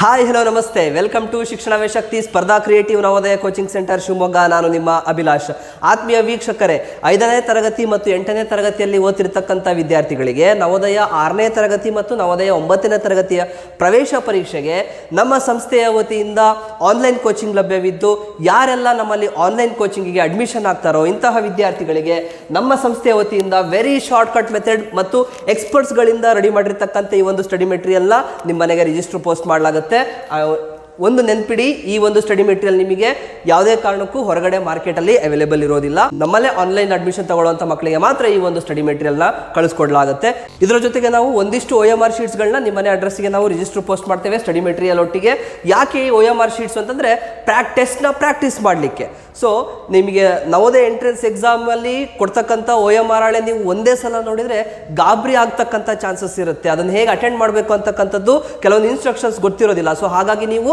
Hi hello ನಮಸ್ತೆ. Welcome to ಶಿಕ್ಷಣವೇ Shakti Spardha creative Navodaya coaching centre Shivamogga. ನಾನು ನಿಮ್ಮ ಅಭಿಲಾಷ್. ಆತ್ಮೀಯ ವೀಕ್ಷಕರೇ, ಐದನೇ ತರಗತಿ ಮತ್ತು ಎಂಟನೇ ತರಗತಿಯಲ್ಲಿ ಓದ್ತಿರ್ತಕ್ಕಂಥ ವಿದ್ಯಾರ್ಥಿಗಳಿಗೆ ನವೋದಯ ಆರನೇ ತರಗತಿ ಮತ್ತು ನವೋದಯ ಒಂಬತ್ತನೇ ತರಗತಿಯ ಪ್ರವೇಶ ಪರೀಕ್ಷೆಗೆ ನಮ್ಮ ಸಂಸ್ಥೆಯ ವತಿಯಿಂದ ಆನ್ಲೈನ್ ಕೋಚಿಂಗ್ ಲಭ್ಯವಿದ್ದು, ಯಾರೆಲ್ಲ ನಮ್ಮಲ್ಲಿ ಆನ್ಲೈನ್ ಕೋಚಿಂಗಿಗೆ ಅಡ್ಮಿಷನ್ ಆಗ್ತಾರೋ ಇಂತಹ ವಿದ್ಯಾರ್ಥಿಗಳಿಗೆ ನಮ್ಮ ಸಂಸ್ಥೆಯ ವತಿಯಿಂದ ವೆರಿ ಶಾರ್ಟ್ ಕಟ್ ಮೆಥಡ್ ಮತ್ತು ಎಕ್ಸ್ಪರ್ಟ್ಸ್ಗಳಿಂದ ರೆಡಿ ಮಾಡಿರ್ತಕ್ಕಂಥ ಈ ಒಂದು ಸ್ಟಡಿ ಮೆಟೀರಿಯಲ್ನ ನಿಮ್ಮ ಮನೆಗೆ ರಿಜಿಸ್ಟರ್ ಪೋಸ್ಟ್ ಮಾಡಲಾಗುತ್ತೆ ಮತ್ತು ಒಂದು ನೆನ್ಪಿಡಿ, ಈ ಒಂದು ಸ್ಟಡಿ ಮೆಟೀರಿಯಲ್ ನಿಮಗೆ ಯಾವುದೇ ಕಾರಣಕ್ಕೂ ಹೊರಗಡೆ ಮಾರ್ಕೆಟಲ್ಲಿ ಅವೈಲೇಬಲ್ ಇರೋದಿಲ್ಲ. ನಮ್ಮಲ್ಲೇ ಆನ್ಲೈನ್ ಅಡ್ಮಿಷನ್ ತಗೊಳ್ಳುವಂಥ ಮಕ್ಕಳಿಗೆ ಮಾತ್ರ ಈ ಒಂದು ಸ್ಟಡಿ ಮೆಟೀರಿಯಲ್ನ ಕಳಿಸ್ಕೊಡ್ಲಾಗುತ್ತೆ. ಇದರ ಜೊತೆಗೆ ನಾವು ಒಂದಿಷ್ಟು ಒ ಎಂ ಆರ್ ಶೀಟ್ಸ್ಗಳನ್ನ ನಿಮ್ಮನೆ ಅಡ್ರೆಸ್ಗೆ ನಾವು ರಿಜಿಸ್ಟರ್ ಪೋಸ್ಟ್ ಮಾಡ್ತೇವೆ ಸ್ಟಡಿ ಮೆಟೀರಿಯಲ್ ಒಟ್ಟಿಗೆ. ಯಾಕೆ ಈ ಒ ಎಂ ಆರ್ ಶೀಟ್ಸ್ ಅಂತಂದರೆ ಪ್ರಾಕ್ಟೆಸ್ನ ಪ್ರಾಕ್ಟೀಸ್ ಮಾಡಲಿಕ್ಕೆ. ಸೊ ನಿಮಗೆ ನವೋದಯ ಎಂಟ್ರೆನ್ಸ್ ಎಕ್ಸಾಮಲ್ಲಿ ಕೊಡ್ತಕ್ಕಂಥ ಒ ಎಂ ಆರ್ ಆಳೆ ನೀವು ಒಂದೇ ಸಲ ನೋಡಿದರೆ ಗಾಬರಿ ಆಗ್ತಕ್ಕಂಥ ಚಾನ್ಸಸ್ ಇರುತ್ತೆ. ಅದನ್ನು ಹೇಗೆ ಅಟೆಂಡ್ ಮಾಡಬೇಕು ಅಂತಕ್ಕಂಥದ್ದು ಕೆಲವೊಂದು ಇನ್ಸ್ಟ್ರಕ್ಷನ್ಸ್ ಗೊತ್ತಿರೋದಿಲ್ಲ. ಸೊ ಹಾಗಾಗಿ ನೀವು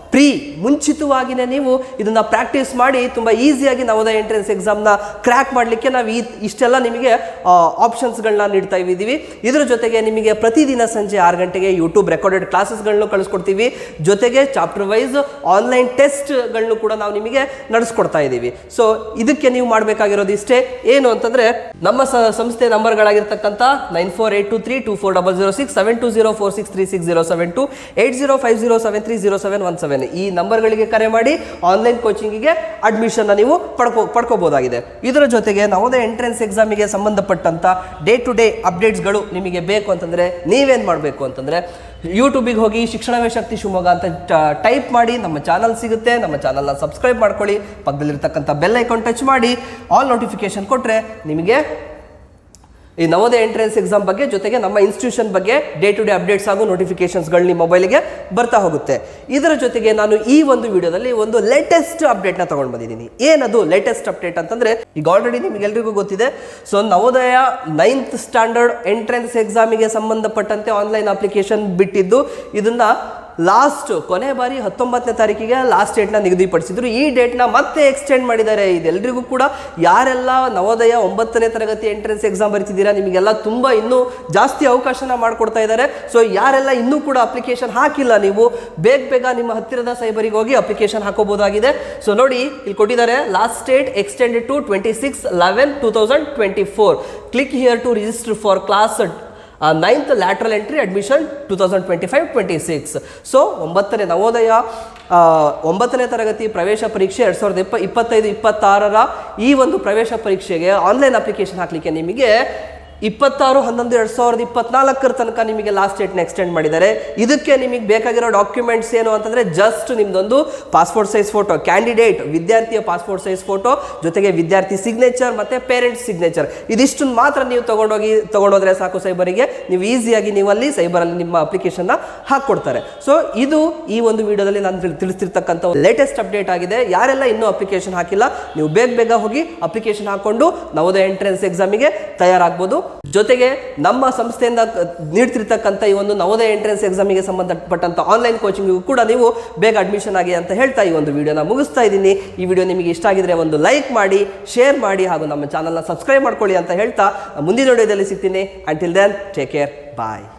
ಪ್ರೀ ಮುಂಚಿತವಾಗಿಯೇ ನೀವು ಇದನ್ನು ಪ್ರಾಕ್ಟೀಸ್ ಮಾಡಿ ತುಂಬ ಈಸಿಯಾಗಿ ನವೋದಯ ಎಂಟ್ರೆನ್ಸ್ ಎಕ್ಸಾಮ್ನ ಕ್ರ್ಯಾಕ್ ಮಾಡಲಿಕ್ಕೆ ನಾವು ಈ, ಇಷ್ಟೆಲ್ಲ ನಿಮಗೆ ಆಪ್ಷನ್ಸ್ಗಳನ್ನ ನೀಡ್ತಾ ಇದ್ದೀವಿ. ಇದರ ಜೊತೆಗೆ ನಿಮಗೆ ಪ್ರತಿದಿನ ಸಂಜೆ ಆರು ಗಂಟೆಗೆ ಯೂಟ್ಯೂಬ್ ರೆಕಾರ್ಡೆಡ್ ಕ್ಲಾಸಸ್ಗಳನ್ನು ಕಳಿಸ್ಕೊಡ್ತೀವಿ. ಜೊತೆಗೆ ಚಾಪ್ಟರ್ ವೈಸ್ ಆನ್ಲೈನ್ ಟೆಸ್ಟ್ಗಳನ್ನು ಕೂಡ ನಾವು ನಿಮಗೆ ನಡೆಸ್ಕೊಡ್ತಾ ಇದ್ದೀವಿ. ಸೊ ಇದಕ್ಕೆ ನೀವು ಮಾಡಬೇಕಾಗಿರೋದು ಇಷ್ಟೇ. ಏನು ಅಂತಂದರೆ, ನಮ್ಮ ಸಂಸ್ಥೆ ನಂಬರ್ಗಳಾಗಿರ್ತಕ್ಕಂಥ nine four eight two three two four double zero six seven two zero four six three six zero seven two eight zero five zero seven three zero seven one seven. ಈ ನಂಬರ್ಗಳಿಗೆ ಕರೆ ಮಾಡಿ ಆನ್ಲೈನ್ ಕೋಚಿಂಗಿಗೆ ಅಡ್ಮಿಷನ್ನ ನೀವು ಪಡ್ಕೋ ಪಡ್ಕೋಬೋದಾಗಿದೆ. ಇದರ ಜೊತೆಗೆ Navodaya entrance ಎಕ್ಸಾಮಿಗೆ ಸಂಬಂಧಪಟ್ಟಂಥ day to day ಅಪ್ಡೇಟ್ಸ್ಗಳು ನಿಮಗೆ ಬೇಕು ಅಂತಂದರೆ ನೀವೇನು ಮಾಡಬೇಕು ಅಂತಂದರೆ ಯೂಟ್ಯೂಬಿಗೆ ಹೋಗಿ ಶಿಕ್ಷಣವೇ ಶಕ್ತಿ ಶಿವಮೊಗ್ಗ ಅಂತ ಟೈಪ್ ಮಾಡಿ ನಮ್ಮ ಚಾನಲ್ ಸಿಗುತ್ತೆ. ನಮ್ಮ ಚಾನಲ್ನ ಸಬ್ಸ್ಕ್ರೈಬ್ ಮಾಡ್ಕೊಳ್ಳಿ. ಪಕ್ಕದಲ್ಲಿರ್ತಕ್ಕಂಥ ಬೆಲ್ ಐಕಾನ್ ಟಚ್ ಮಾಡಿ. ಆಲ್ ನೋಟಿಫಿಕೇಶನ್ ಕೊಟ್ಟರೆ ನಿಮಗೆ ಈ ನವೋದಯ ಎಂಟ್ರೆನ್ಸ್ ಎಕ್ಸಾಮ್ ಬಗ್ಗೆ ಜೊತೆಗೆ ನಮ್ಮ ಇನ್ಸ್ಟಿಟ್ಯೂಷನ್ ಬಗ್ಗೆ ಡೇ ಟು ಡೇ ಅಪ್ಡೇಟ್ಸ್ ಹಾಗೂ ನೋಟಿಫಿಕೇಶನ್ಸ್ಗಳು ನಿಮ್ಮ ಮೊಬೈಲಿಗೆ ಬರ್ತಾ ಹೋಗುತ್ತೆ. ಇದರ ಜೊತೆಗೆ ನಾನು ಈ ಒಂದು ವಿಡಿಯೋದಲ್ಲಿ ಒಂದು ಲೇಟೆಸ್ಟ್ ಅಪ್ಡೇಟ್ನ ತಗೊಂಡು ಬಂದಿದ್ದೀನಿ. ಏನದು ಲೇಟೆಸ್ಟ್ ಅಪ್ಡೇಟ್ ಅಂತಂದ್ರೆ, ಈಗ ಆಲ್ರೆಡಿ ನಿಮಗೆಲ್ರಿಗೂ ಗೊತ್ತಿದೆ so Navodaya ninth standard entrance ಎಕ್ಸಾಮಿಗೆ ಸಂಬಂಧಪಟ್ಟಂತೆ ಆನ್ಲೈನ್ ಅಪ್ಲಿಕೇಶನ್ ಬಿಟ್ಟಿದ್ದು, ಇದನ್ನ ಲಾಸ್ಟ್, ಕೊನೆ ಬಾರಿ ಹತ್ತೊಂಬತ್ತನೇ ತಾರೀಕಿಗೆ ಲಾಸ್ಟ್ ಡೇಟ್ನ ನಿಗದಿಪಡಿಸಿದ್ರು. ಈ ಡೇಟ್ನ ಮತ್ತೆ ಎಕ್ಸ್ಟೆಂಡ್ ಮಾಡಿದ್ದಾರೆ. ಇದೆಲ್ಲರಿಗೂ ಕೂಡ ಯಾರೆಲ್ಲ ನವೋದಯ ಒಂಬತ್ತನೇ ತರಗತಿ ಎಂಟ್ರೆನ್ಸ್ ಎಕ್ಸಾಮ್ ಬರಿತಿದ್ದೀರಾ, ನಿಮಗೆಲ್ಲ ತುಂಬ ಇನ್ನೂ ಜಾಸ್ತಿ ಅವಕಾಶನ ಮಾಡಿಕೊಡ್ತಾ ಇದ್ದಾರೆ. ಸೊ ಯಾರೆಲ್ಲ ಇನ್ನೂ ಕೂಡ ಅಪ್ಲಿಕೇಶನ್ ಹಾಕಿಲ್ಲ ನೀವು, ಬೇಗ ಬೇಗ ನಿಮ್ಮ ಹತ್ತಿರದ ಸೈಬರಿಗೆ ಹೋಗಿ ಅಪ್ಲಿಕೇಶನ್ ಹಾಕೋಬಹುದಾಗಿದೆ. ಸೊ ನೋಡಿ, ಇಲ್ಲಿ ಕೊಟ್ಟಿದ್ದಾರೆ, last date extended to twenty six, eleven two thousand twenty four. Click here to register for class ninth lateral entry admission two thousand twenty five twenty six so ಒಂಬತ್ತನೇ ನವೋದಯ ಒಂಬತ್ತನೇ ತರಗತಿ ಪ್ರವೇಶ ಪರೀಕ್ಷೆ ಎರಡು ಸಾವಿರದ ಇಪ್ಪ ಇಪ್ಪತ್ತೈದು, ಇಪ್ಪತ್ತಾರರ ಈ ಒಂದು ಪ್ರವೇಶ ಪರೀಕ್ಷೆಗೆ ಆನ್ಲೈನ್ ಅಪ್ಲಿಕೇಶನ್ ಹಾಕಲಿಕ್ಕೆ ನಿಮಗೆ ಇಪ್ಪತ್ತಾರು, ಹನ್ನೊಂದು, ಎರಡು ಸಾವಿರದ ಇಪ್ಪತ್ನಾಲ್ಕರ ತನಕ ನಿಮಗೆ ಲಾಸ್ಟ್ ಡೇಟ್ನ ಎಕ್ಸ್ಟೆಂಡ್ ಮಾಡಿದ್ದಾರೆ. ಇದಕ್ಕೆ ನಿಮಗೆ ಬೇಕಾಗಿರೋ ಡಾಕ್ಯುಮೆಂಟ್ಸ್ ಏನು ಅಂತಂದರೆ ಜಸ್ಟ್ ನಿಮ್ದೊಂದು ಪಾಸ್ಪೋರ್ಟ್ ಸೈಜ್ ಫೋಟೋ ಕ್ಯಾಂಡಿಡೇಟ್ ವಿದ್ಯಾರ್ಥಿಯ ಪಾಸ್ಪೋರ್ಟ್ ಸೈಜ್ ಫೋಟೋ ಜೊತೆಗೆ ವಿದ್ಯಾರ್ಥಿ ಸಿಗ್ನೇಚರ್ ಮತ್ತು ಪೇರೆಂಟ್ಸ್ ಸಿಗ್ನೇಚರ್ ಇದಿಷ್ಟನ್ನು ಮಾತ್ರ ನೀವು ತೊಗೊಂಡೋಗಿ, ತೊಗೊಂಡೋದ್ರೆ ಸಾಕು ಸೈಬರಿಗೆ. ನೀವು ಈಸಿಯಾಗಿ ನೀವು ಅಲ್ಲಿ ಸೈಬರಲ್ಲಿ ನಿಮ್ಮ ಅಪ್ಲಿಕೇಶನ್ನ ಹಾಕ್ಕೊಡ್ತಾರೆ. ಸೊ ಇದು ಈ ಒಂದು ವಿಡಿಯೋದಲ್ಲಿ ನಾನು ತಿಳ್- ತಿಳಿಸ್ತಿರ್ತಕ್ಕಂಥ ಲೇಟೆಸ್ಟ್ ಅಪ್ಡೇಟ್ ಆಗಿದೆ. ಯಾರೆಲ್ಲ ಇನ್ನೂ ಅಪ್ಲಿಕೇಶನ್ ಹಾಕಿಲ್ಲ, ನೀವು ಬೇಗ ಬೇಗ ಹೋಗಿ ಅಪ್ಲಿಕೇಶನ್ ಹಾಕ್ಕೊಂಡು ನವೋದಯ ಎಂಟ್ರೆನ್ಸ್ ಎಕ್ಸಾಮಿಗೆ ತಯಾರಾಗ್ಬೋದು. ಜೊತೆಗೆ ನಮ್ಮ ಸಂಸ್ಥೆಯಿಂದ ನೀಡ್ತಿರ್ತಕ್ಕಂಥ ಈ ಒಂದು ನವೋದಯ ಎಂಟ್ರೆನ್ಸ್ ಎಕ್ಸಾಮಿಗೆ ಸಂಬಂಧಪಟ್ಟಂತ ಆನ್ಲೈನ್ ಕೋಚಿಂಗಿಗೂ ಕೂಡ ನೀವು ಬೇಗ ಅಡ್ಮಿಷನ್ ಆಗಿ ಅಂತ ಹೇಳ್ತಾ ಈ ಒಂದು ವಿಡಿಯೋನ ಮುಗಿಸ್ತಾ ಇದ್ದೀನಿ. ಈ ವಿಡಿಯೋ ನಿಮಗೆ ಇಷ್ಟ ಆಗಿದ್ರೆ ಒಂದು ಲೈಕ್ ಮಾಡಿ ಶೇರ್ ಮಾಡಿ ಹಾಗೂ ನಮ್ಮ ಚಾನಲ್ನ ಸಬ್ಸ್ಕ್ರೈಬ್ ಮಾಡ್ಕೊಳ್ಳಿ ಅಂತ ಹೇಳ್ತಾ ಮುಂದಿನ ವಿಡಿಯೋದಲ್ಲಿ ಸಿಗ್ತೀನಿ. Until then take care bye